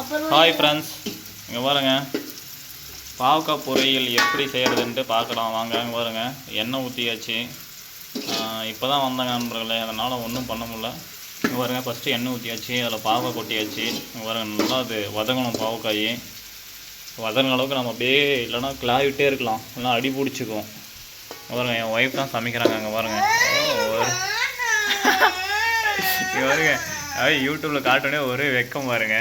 அப்புறம் hi friends இங்கே பாருங்க. பாவக்காய் பொரியல் எப்படி செய்கிறதுன்ட்டு பார்க்கலாம். வாங்க இங்க பாருங்க. எண்ணெய் ஊற்றியாச்சு இப்போ தான் வந்தாங்க நண்பர்களே. அதனால் ஒன்றும் பண்ண முடியல. இங்கே பாருங்க ஃபஸ்ட்டு எண்ணெய் ஊற்றியாச்சு அதில் பாவக்காய் கொட்டியாச்சு. இங்கே பாருங்க நல்லா அது வதங்கணும் பாவக்காய். வதங்கின அளவுக்கு நம்ம அப்படியே இல்லைன்னா கிளாவிட்டே இருக்கலாம். இல்லைனா அடி பிடிச்சிக்கும். பாருங்க என் ஒய்ஃப் தான் சமைக்கிறாங்க. அங்கே பாருங்க. பாருங்க. அது யூடியூப்ல காட்டோடனே ஒரே வெக்கம் பாருங்க.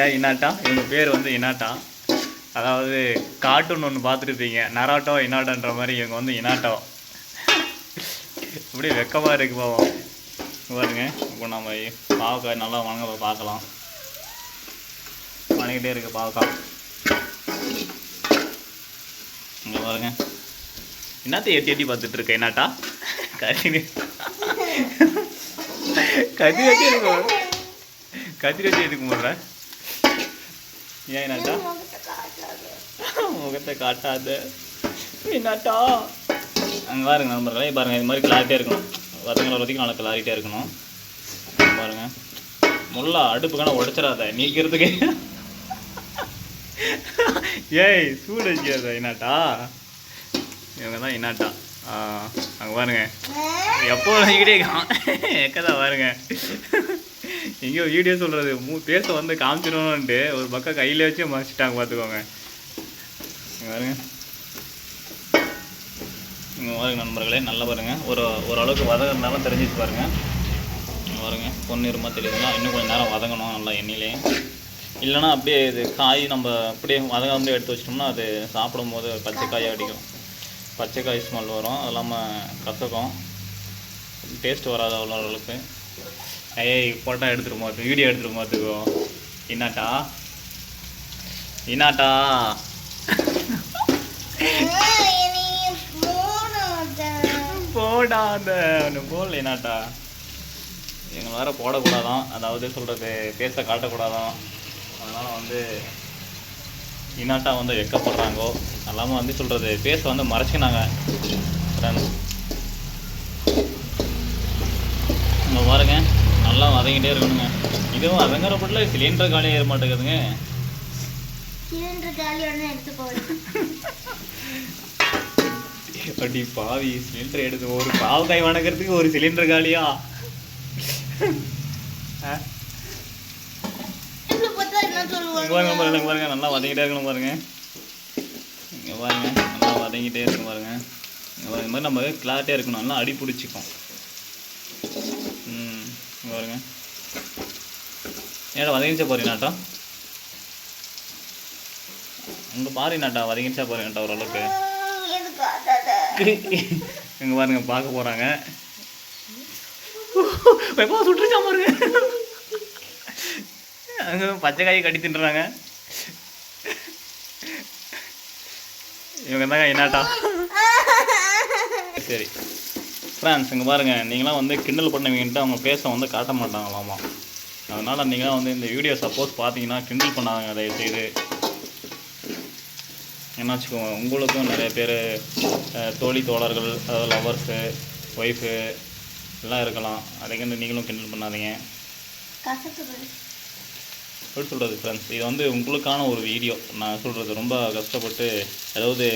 ஏன் இனாட்டா இவங்க பேர் வந்து இனாட்டா அதாவது கார்ட்டூன் ஒன்று பார்த்துருப்பீங்க. நராட்டோ இனாட்டோன்ற மாதிரி இவங்க வந்து இனாட்டோ இப்படி வெக்கமாக இருக்கு பாவம். பாருங்க. இப்போ நம்ம பாவக்காய் நல்லா வணங்க பார்க்கலாம். வணங்கிட்டே இருக்கு பாவக்காய். இங்கே பாருங்க. என்னத்தை எட்டி எட்டி பார்த்துட்டு இருக்க என்னாட்டா கறி. கறி வச்சு இருக்கு கத்திரி வச்சு எதுக்கு போடுற? ஏன் என்னாட்டா முகத்தை காட்டாத. என்னாட்டா அங்கே பாருங்க நண்பர்களே பாருங்கள் இது மாதிரி கிளாரிட்டியாக இருக்கணும். வதங்கிற வரைக்கும் நல்லா கிளாரிட்டியாக இருக்கணும். பாருங்கள் பாருங்க. முல்லா அடுப்புக்கான உடைச்சிடாத. நீக்கிறதுக்கு. ஏய் சூடு வச்சுக்காத இன்னாட்டா இவங்க தான் இன்னாட்டா அங்கே பாருங்க. எப்போ வச்சுக்கிட்டே எக்கதா பாருங்க. எங்கேயோ வீடியோ சொல்கிறது மூ பேச வந்து காமிச்சிடணுன்ட்டு ஒரு பக்கம் கையில் வச்சு மறைச்சிட்டாங்க பார்த்துக்கோங்க. இங்க பாருங்க. இங்கே பாருங்க நண்பர்களே நல்லா பாருங்க. ஒரு ஓரளவுக்கு வதங்கிறதுனால தெரிஞ்சிச்சு பாருங்க. பாருங்கள் பாருங்க பொன்னிறமாக தெரியுதுன்னா இன்னும் கொஞ்சம் நேரம் வதங்கணும் நல்லா எண்ணெயிலே. இல்லைன்னா அப்படியே இது காய் நம்ம அப்படியே வதங்காமலே எடுத்து வச்சிட்டோம்னா அது சாப்பிடும் போது பச்சை காயாக அடிக்கும் பச்சை காய் ஸ்மெல் வரும். அது இல்லாமல் கசக்கும். டேஸ்ட் வராது அவ்வளோ அளவுக்கு ஏய் ஃபோட்டோ எடுத்துகிட்டு போகிறது வீடியோ எடுத்துகிட்டு போதுக்கோ இன்னாட்டா? இன்னாட்டா? போடாத ஒன்று போடல இன்னாட்டா. எங்களை வேறு போடக்கூடாதான். அதாவது சொல்கிறது பேச காட்டக்கூடாதான். அதனால் வந்து இன்னாட்டா வந்து வெக்கப்படுறாங்கோ அல்லாமல் வந்து சொல்கிறது பேச வந்து மறைச்சினாங்க ஃப்ரெண்ட்ஸ் இங்கே பாருங்க நல்லா வதங்கிட்டே இருக்கணுங்க. இதுவும் வதங்குறப்பட்ல சிலிண்டர் காலியாக ஏற மாட்டேங்குதுங்க. அப்படி பாவி சிலிண்டர் எடுத்து ஒரு பாவக்காய் வணக்கிறதுக்கு ஒரு சிலிண்டர் காலியா? ஆ? இவ்வளவு பார்த்தா என்ன இங்க பாருங்க பாருங்க பாருங்க. நல்லா வதங்கிட்டே இருக்கணும் பாருங்க. இங்க பாருங்க நல்லா வதங்கிட்டே இருக்கணும் பாருங்க. இங்க பாருங்க இந்த மாதிரி நம்ம கிளாரிட்டியாக இருக்கணும். நல்லா அடி பிடிச்சிக்கும். ம் பாருங்க. ஏடா வதங்கிச்சா பாருங்க நாட்டா உங்க பாரு நாட்டா வதங்கிச்சா பாரு நாட்டா ஓரளவுக்கு. எதுக்கு இங்க பாருங்க பார்க்க போறாங்க. எப்போ சுட்டுருச்சா பாருங்க. அங்கே பச்சை காயை கட்டி தின்றாங்க இவங்க தாங்க என்னாட்டா? சரி. ஃப்ரான்ஸ் இங்கே பாருங்க நீங்களாம் வந்து கிண்டல் பண்ணுவீங்கன்ட்டு அவங்க பேச வந்து காட்ட மாட்டாங்களாமா? அதனால் நீங்களாம் வந்து இந்த வீடியோ சப்போஸ் பார்த்தீங்கன்னா கிண்டல் பண்ணாங்க தயவு செய்து என்ன வச்சுக்கோங்க உங்களுக்கும் நிறைய பேர் தோழி தோழர்கள் அதாவது லவர்ஸு ஒய்ஃபு எல்லாம் இருக்கலாம். அதுக்கு நீங்களும் கிண்டல் பண்ணாதீங்க. எப்படி சொல்கிறது ஃப்ரெண்ட்ஸ் இது வந்து உங்களுக்கான ஒரு வீடியோ நான் சொல்கிறது ரொம்ப கஷ்டப்பட்டு அதாவது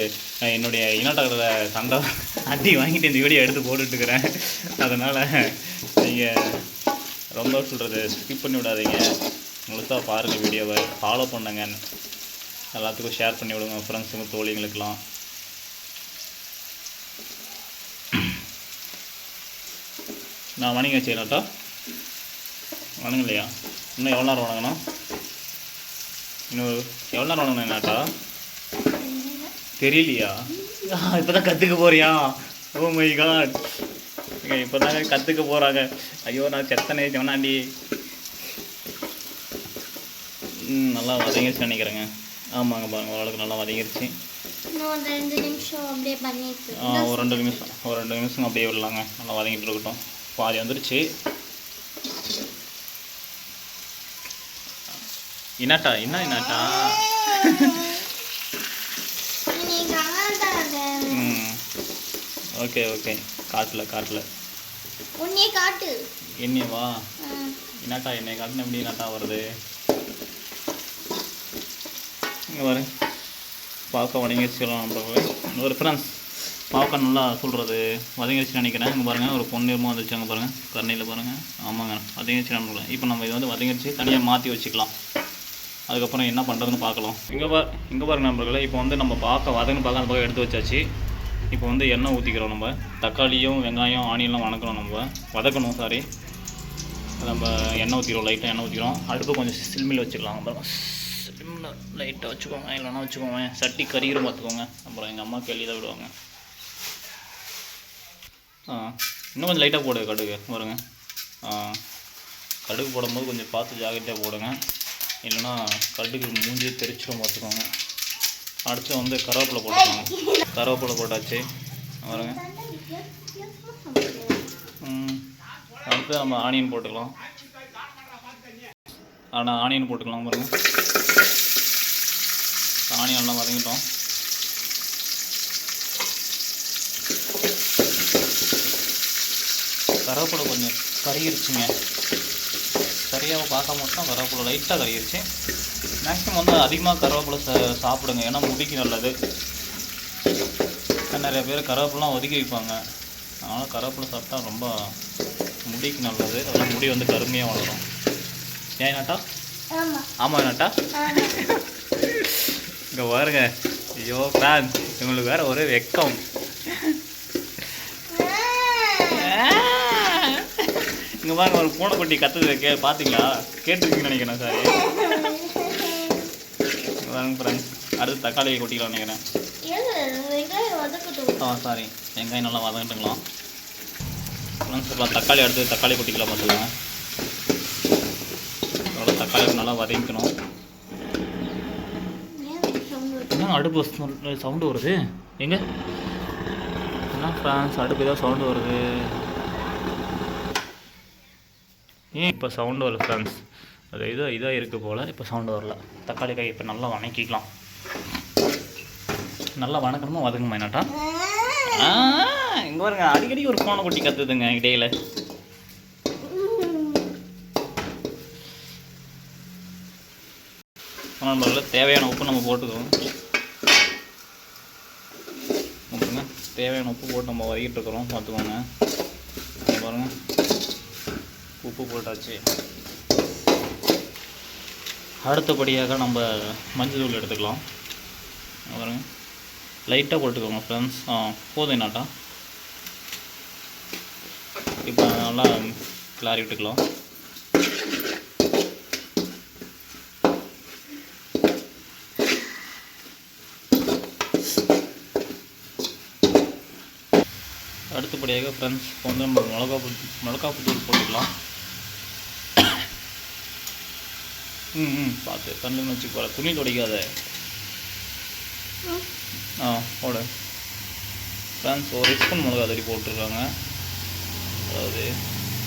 என்னுடைய இனட்டாளரை சண்டை அட்டி வாங்கிட்டு இந்த வீடியோ எடுத்து போட்டுட்ருக்கிறேன் அதனால் நீங்கள் ரொம்ப சொல்கிறது ஸ்கிப் பண்ணி விடாதீங்க. முழுசாக பாருங்கள் வீடியோவை ஃபாலோ பண்ணுங்க. எல்லாத்துக்கும் ஷேர் பண்ணி விடுங்க. ஃப்ரெண்ட்ஸுங்க தோழிங்களுக்கெல்லாம் நான் வணங்க செய்யலாட்டா வணங்கலையா? இன்னும் எவ்வளோ நேரம் வணங்கணும்? இன்னும் எவ்வளோ நேரம் வணங்கணும் என்னாட்டா தெரியலையா? இப்போ தான் கற்றுக்க போறியா? ஓ மை காட் இப்போ தாங்க கற்றுக்க போகிறாங்க ஐயோ நான் செத்தனே சொன்னாண்டி. ம் நல்லா வதங்கிருச்சு நினைக்கிறேங்க. ஆமாங்க பாருங்க ஓரளவுக்கு நல்லா வதங்கிருச்சு. இன்னும் ஒரு ரெண்டு நிமிஷம் அப்படியே பண்ணிட்டு ஆ, ஒரு ரெண்டு நிமிஷம் ஒரு ரெண்டு நிமிஷம் அப்படியே விடலாங்க. நல்லா வதங்கிட்டு இருக்கட்டும். பாதி வந்துருச்சு. இன்னாட்டா என்ன இன்னாட்டா ஓகே ஓகே. காட்டில் காட்டில். உன்னையே காட்டு. எண்ணெயவா ம். என்னட்டா எண்ணெய் காட்டின எப்படி என்னட்டா வருது? இங்கே பார்க்க வதங்கி வச்சுக்கலாம் நண்பர்களே ஒரு ஃப்ரெண்ட்ஸ் பார்க்க நல்லா சொல்கிறது வதங்கிடுச்சு நினைக்கிறேன். இங்கே பாருங்கள் ஒரு பொன்னிறமாக வந்துச்சு அங்கே பாருங்கள் கரணையில் பாருங்கள் ஆமாங்க வதங்கிடுச்சு நண்பர்களே இப்போ நம்ம இது வந்து வதங்கிடுச்சு தனியாக மாற்றி வச்சுக்கலாம். அதுக்கப்புறம் என்ன பண்ணுறதுன்னு பார்க்கலாம். இங்கே பா இங்கே பாருங்க நண்பர்களே இப்போ வந்து நம்ம பார்க்க வதங்கன்னு பார்க்க அந்த பக்கம் எடுத்து வச்சாச்சு. இப்போ வந்து எண்ணெய் ஊற்றிக்கிறோம் நம்ம. தக்காளியும் வெங்காயம் ஆனியன்லாம் வதக்கணும் நம்ம. வதக்கணும் சாரி நம்ம எண்ணெய் ஊற்றிக்கிறோம் லைட்டாக எண்ணெய் ஊற்றிக்கிறோம் அடுப்பு கொஞ்சம் சில்மில் வச்சுக்கலாம். அப்புறம் சில்மில் லைட்டாக வச்சுக்கோங்க. இல்லைன்னா வச்சுக்கோங்க. சட்டி கறிகிற பார்த்துக்கோங்க. அப்புறம் எங்கள் அம்மா கேள்வி தான் விடுவாங்க. ஆ இன்னும் கொஞ்சம் லைட்டாக போடுங்க கடுகு. பாருங்க. ஆ கடுகு போடும்போது கொஞ்சம் பார்த்து ஜாக்கிரதையாக போடுங்க. இல்லைன்னா கடுகு மூஞ்சி தெரிச்சிடும் பார்த்துக்கோங்க. அடுத்து வந்து கருவேப்பிலை போட்டுக்கோங்க. கருவேப்பிலை போட்டாச்சு. பாருங்க. அடுத்து நம்ம ஆனியன் போட்டுக்கலாம். ஆனால் ஆனியன் போட்டுக்கலாம் பாருங்க. ஆனியன் எல்லாம் வதங்கிட்டோம். கருவேப்பிலை கொஞ்சம் கருகிருச்சுங்க. சரியாக பார்க்க மட்டும் கருவேப்பிலை லைட்டாக கருகிருச்சு மேக்ஸிமம் வந்து அதிகமாக கருவேப்பிலை சா- சாப்பிடுங்க. ஏன்னா முடிக்கு நல்லது. நிறைய பேர் கருவேப்பிலாம் ஒதுக்கி வைப்பாங்க. அதனால் கருவேப்பிலை சாப்பிட்டா ரொம்ப முடிக்கு நல்லது. அதெல்லாம் முடி வந்து கருமையாக வளரும். ஏன் நட்டா ஆமா. ஆமாம் நட்டா இங்கே பாருங்க. ஐயோ ஃபேன் இவங்களுக்கு வேற ஒரே வெக்கம். இங்கே பாருங்க ஒரு பூனைக்குட்டி கத்துது கே பார்த்தீங்களா கேட்டிருக்கீங்கன்னு நினைக்கிறேன் சார். பாருங்க ஃப்ரெண்ட்ஸ் அடுத்து தக்காளியை கொட்டிக்கலாம் நினைக்கிறேன். ஆ சாரி வெங்காயம் நல்லா வதங்கிட்டுங்களா? ஃப்ரெண்ட்ஸ் இப்போ தக்காளி அடுத்து தக்காளி கொட்டிக்கலாம் பார்த்துக்கோங்க அதோட தக்காளி நல்லா வதங்கிக்கணும். என்ன அடுப்பு சவுண்டு வருது? எங்க? என்ன ஃப்ரான்ஸ் அடுப்பு ஏதோ சவுண்டு வருது. ஏன் இப்போ சவுண்டு வரல ஃப்ரெண்ட்ஸ் அது இதோ இதாக இருக்குது போல். இப்போ சவுண்டு வரல. தக்காளி காய் இப்போ நல்லா வணக்கிக்கலாம். நல்லா வணக்கணுமா? வதங்குமா என்னட்டா? இங்கே பாருங்க. அடிக்கடி ஒரு ஃபோனை கொட்டி கற்றுதுங்க இடையில. ஆனால் தேவையான உப்பு நம்ம போட்டுக்குவோம். உப்புங்க தேவையான உப்பு போட்டு நம்ம வதக்கிட்டு இருக்கிறோம். பார்த்துக்கோங்க பாருங்கள் பாருங்க. உப்பு போட்டாச்சு. அடுத்தபடியாக நம்ம மஞ்சள் தூள் எடுத்துக்கலாம். அப்புறம் பாருங்க லைட்டாக போட்டுக்கோங்க ஃப்ரெண்ட்ஸ் ஆ போதும் என்னாட்டா. இப்போ நல்லா கிளாரி விட்டுக்கலாம். அடுத்தபடியாக ஃப்ரெண்ட்ஸ் இப்போ வந்து நம்ம மிளகா மிளகா தூள் போட்டுக்கலாம். ம் ம் பார்த்து கண்ணுன்னு வச்சு போகிற துணி துடைக்காத. ஆ போடு ஃப்ரெண்ட்ஸ் ஒரு ஸ்பூன் மிளகா தடி போட்டுருக்காங்க. அதாவது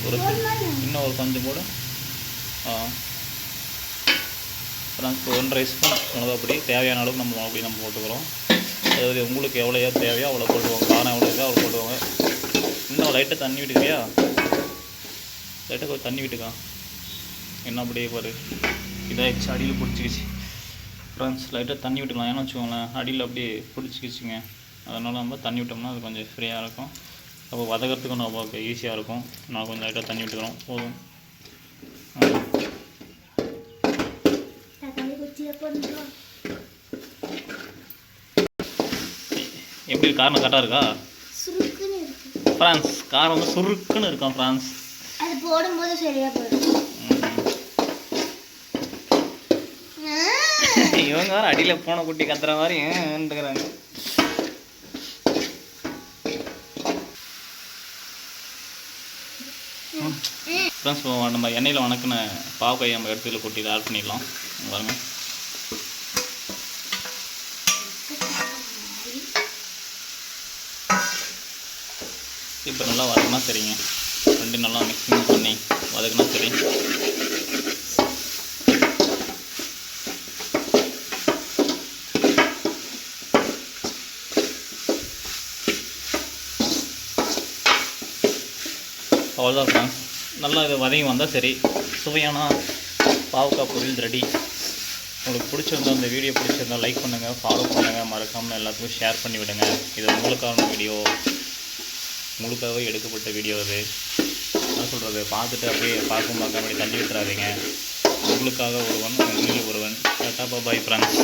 ஒரு இன்னும் ஒரு கொஞ்சம் போடு. ஆ. ஃப்ரெண்ட்ஸ் ஒன்றரை ஸ்பூன் மிளகா பொடி தேவையான அளவுக்கு நம்ம மிளகா பொடி நம்ம போட்டுக்கிறோம். அதாவது உங்களுக்கு எவ்வளோ தேவையோ அவ்வளோ போட்டுக்கோங்க. காரம் எவ்வளோ இருக்கோ அவ்வளோ போட்டுக்கோங்க. இன்னும் லைட்டாக தண்ணி விட்டுக்கிறியா? லைட்டாக கொஞ்சம் தண்ணி விட்டுக்கா. என்ன அப்படியே பாரு. இதாகிடுச்சு அடியில் பிடிச்சிக்கிச்சு. ஃப்ரெண்ட்ஸ் லைட்டாக தண்ணி விட்டுக்கலாம். ஏன்னு வச்சுக்கோங்களேன் அடியில் அப்படியே பிடிச்சிக்கிச்சுங்க. அதனால் நம்ம தண்ணி விட்டோம்னா அது கொஞ்சம் ஃப்ரீயாக இருக்கும். அப்போ வதக்கிறதுக்கும் நமக்கு ஈஸியாக இருக்கும். நான் கொஞ்சம் லைட்டாக தண்ணி விட்டுக்கிறோம். போதும். எப்படி காரணம் கரெக்டாக இருக்கா? ஃப்ரான்ஸ் காரம் வந்து சுருக்குன்னு இருக்கான் ஃப்ரான்ஸ் அது போடும்போது சரியா போயிடும். இவங்க வேறு அடியில் போன குட்டி கத்துற மாதிரி ஏன்ட்டுக்கிறாங்க ஃப்ரெண்ட்ஸ் நம்ம எண்ணெயில் வணக்கின பாவக்காய் நம்ம எடுத்துல கொட்டி இதை ஆட் பண்ணிடலாம். இங்க பாருங்க. இப்போ நல்லா வதக்கினா சரிங்க ரெண்டு நல்லா மிக்சிங் பண்ணி வதக்கினா சரி அவ்வளோதான் ஃப்ரெண்ட்ஸ் நல்லா இது வதங்கி வந்தால் சரி. சுவையான பாவக்காய் பொரியல் ரெடி. உங்களுக்கு பிடிச்சிருந்தா இந்த வீடியோ பிடிச்சிருந்தா லைக் பண்ணுங்கள் ஃபாலோ பண்ணுங்கள் மறக்காமல் எல்லாத்துக்கும் ஷேர் பண்ணி விடுங்க. இது உங்களுக்கான வீடியோ முழுக்காகவே எடுக்கப்பட்ட வீடியோ அது என்ன சொல்கிறது பார்த்துட்டு அப்படியே பார்க்கும் பார்க்காம அப்படியே தள்ளி விட்டுறாதீங்க. உங்களுக்காக ஒருவன் உங்களுக்கு ஒருவன். Tata bye friends